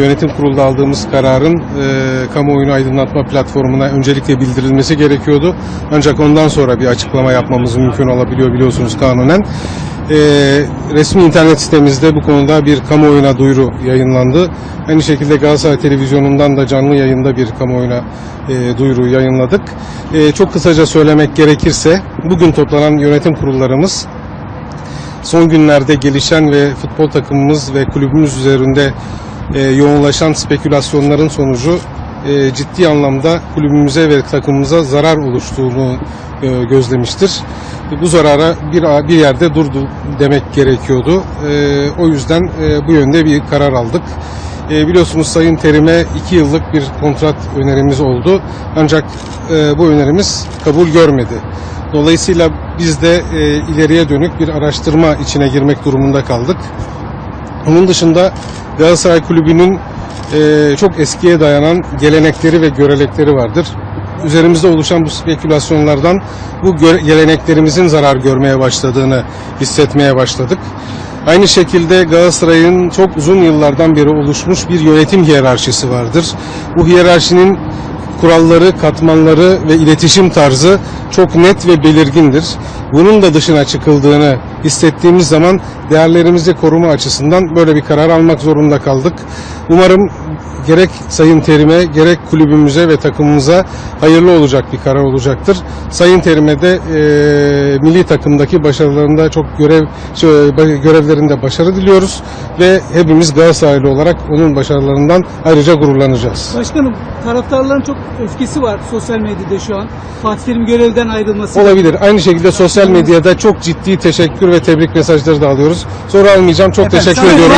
Yönetim kurulunda aldığımız kararın e, kamuoyunu aydınlatma platformuna öncelikle bildirilmesi gerekiyordu. Ancak ondan sonra bir açıklama yapmamız mümkün olabiliyor biliyorsunuz kanunen. E, resmi internet sitemizde bu konuda bir kamuoyuna duyuru yayınlandı. Aynı şekilde Galatasaray Televizyonu'ndan da canlı yayında bir kamuoyuna e, duyuru yayınladık. E, çok kısaca söylemek gerekirse bugün toplanan yönetim kurullarımız son günlerde gelişen ve futbol takımımız ve kulübümüz üzerinde e, yoğunlaşan spekülasyonların sonucu e, ciddi anlamda kulübümüze ve takımımıza zarar oluştuğunu e, gözlemiştir. Bu zarara bir bir yerde durdu demek gerekiyordu. E, o yüzden e, bu yönde bir karar aldık. E, biliyorsunuz Sayın Terim'e iki yıllık bir kontrat önerimiz oldu. Ancak e, bu önerimiz kabul görmedi. Dolayısıyla biz de e, ileriye dönük bir araştırma içine girmek durumunda kaldık. Onun dışında Galatasaray Kulübü'nün e, çok eskiye dayanan gelenekleri ve görenekleri vardır. Üzerimizde oluşan bu spekülasyonlardan bu geleneklerimizin zarar görmeye başladığını hissetmeye başladık. Aynı şekilde Galatasaray'ın çok uzun yıllardan beri oluşmuş bir yönetim hiyerarşisi vardır. Bu hiyerarşinin kuralları, katmanları ve iletişim tarzı çok net ve belirgindir. Bunun da dışına çıkıldığını hissettiğimiz zaman değerlerimizi koruma açısından böyle bir karar almak zorunda kaldık. Umarım gerek Sayın Terim'e gerek kulübümüze ve takımımıza hayırlı olacak bir karar olacaktır. Sayın Terim'e de e, milli takımdaki başarılarında çok görev görevlerinde başarı diliyoruz ve hepimiz Galatasaraylı olarak onun başarılarından ayrıca gururlanacağız. Başkanım taraftarların çok öfkesi var sosyal medyada şu an. Fatih Terim görevden ayrılması. Olabilir. Aynı şekilde sosyal medyada çok ciddi teşekkür ve tebrik mesajları da alıyoruz. Soru almayacağım. Çok Efendim, teşekkür ediyorum.